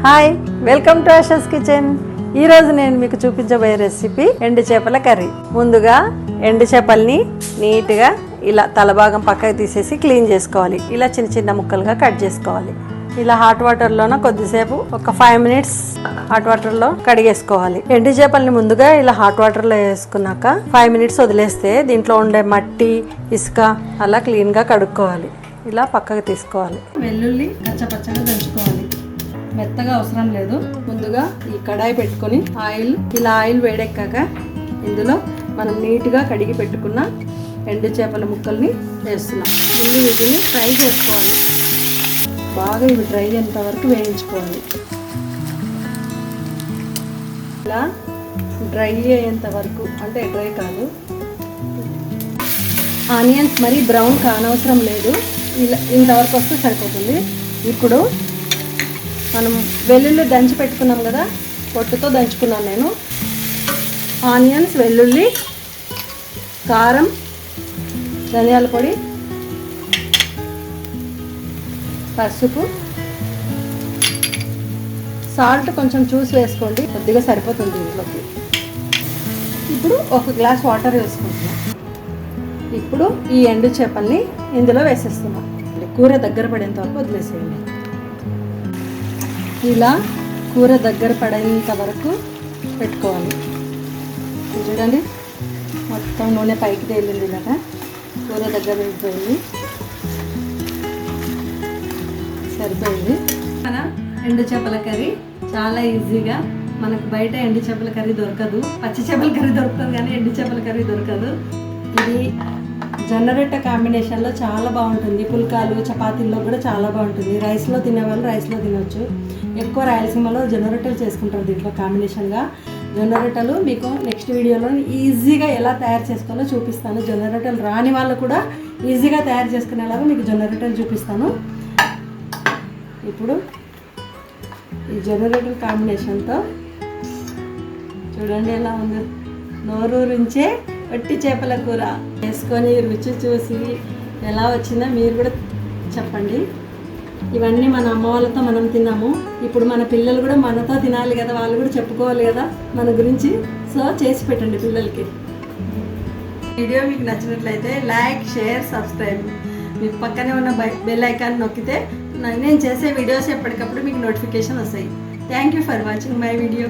Hi welcome to Asha's kitchen ఈరోజు నేను మీకు చూపించబోయే రెసిపీ ఎండు చేపల కర్రీ. ముందుగా ఎండు చేపల్ని నీట్గా ఇలా తలభాగం పక్కకి తీసేసి క్లీన్ చేసుకోవాలి. ఇలా చిన్న చిన్న ముక్కలుగా కట్ చేసుకోవాలి. ఇలా హాట్ వాటర్లోన కొద్దిసేపు ఒక ఫైవ్ మినిట్స్ హాట్ వాటర్లో కడిగేసుకోవాలి. ఎండు చేపల్ని ముందుగా ఇలా హాట్ వాటర్లో వేసుకున్నాక ఫైవ్ మినిట్స్ వదిలేస్తే దీంట్లో ఉండే మట్టి ఇసుక అలా క్లీన్గా కడుక్కోవాలి. ఇలా పక్కకు తీసుకోవాలి. వెల్లుల్లి పచ్చపచ్చగా దంచుకోవాలి. మెత్తగా అవసరం లేదు. ముందుగా ఈ కడాయి పెట్టుకొని ఆయిల్ ఇలా ఆయిల్ వేడెక్కాక ఇందులో మనం నీట్గా కడిగి పెట్టుకున్న ఎండు చేపల ముక్కల్ని వేస్తున్నాం. ముందు వీటిని ఫ్రై చేసుకోవాలి. బాగా ఇవి డ్రై అయ్యేంత వరకు వేయించుకోవాలి. ఇలా డ్రై అయ్యేంత వరకు అంటే డ్రై కాదు. ఆనియన్స్ మరి బ్రౌన్ కానవసరం లేదు. ఇలా ఇంతవరకు వస్తే సరిపోతుంది. ఇప్పుడు మనం వెల్లుల్లి దంచి పెట్టుకున్నాం కదా పొట్టుతో దంచుకున్నాను నేను. ఆనియన్స్ వెల్లుల్లి కారం ధనియాల పొడి పసుపు సాల్ట్ కొంచెం చూసి వేసుకోండి కొద్దిగా సరిపోతుంది ఇంట్లోకి. ఇప్పుడు ఒక గ్లాస్ వాటర్ వేసుకుంటున్నాం. ఇప్పుడు ఈ ఎండు చేపల్ని ఇందులో వేసేస్తున్నాం. కూర దగ్గర పడేంత వరకు వదిలేసేయండి. ఇలా కూర దగ్గర పడేంత వరకు పెట్టుకోవాలి. చూడండి మొత్తం నూనె పైకి తేలింది కదా కూర దగ్గర వెళ్ళిపోయింది సరిపోయింది. మన ఎండు చేపల కర్రీ చాలా ఈజీగా మనకు బయట ఎండు చేపల కర్రీ దొరకదు పచ్చి చేపల కర్రీ దొరుకుతుంది కానీ ఎండు చేపల కర్రీ దొరకదు. ఇది జొన్నరొట్టె కాంబినేషన్లో చాలా బాగుంటుంది. పుల్కాలు చపాతీల్లో కూడా చాలా బాగుంటుంది. రైస్లో తినేవాళ్ళు రైస్లో తినొచ్చు. ఎక్కువ రాయలసీమలో జొన్న రొట్టెలు చేసుకుంటారు దీంట్లో కాంబినేషన్గా. జొన్న రొట్టెలు మీకు నెక్స్ట్ వీడియోలో ఈజీగా ఎలా తయారు చేసుకోవాలో చూపిస్తాను. జొన్న రొట్టెలు రాని వాళ్ళు కూడా ఈజీగా తయారు చేసుకునేలాగా మీకు జొన్న రొట్టెలు చూపిస్తాను. ఇప్పుడు ఈ జొన్న రొట్టెల కాంబినేషన్తో చూడండి ఎలా ఉంది. నోరూరించే వట్టి చేపల కూర వేసుకొని రుచి చూసి ఎలా వచ్చిందో మీరు కూడా చెప్పండి. ఇవన్నీ మన అమ్మ వాళ్ళతో మనం తిన్నాము. ఇప్పుడు మన పిల్లలు కూడా మనతో తినాలి కదా వాళ్ళు కూడా చెప్పుకోవాలి కదా మన గురించి. సో చేసి పెట్టండి పిల్లలకి. వీడియో మీకు నచ్చినట్లయితే లైక్ షేర్ సబ్స్క్రైబ్. మీ పక్కనే ఉన్న బెల్ ఐకాన్ నొక్కితే నేను చేసే వీడియోస్ ఎప్పటికప్పుడు మీకు నోటిఫికేషన్ వస్తాయి. Thank you for watching my video.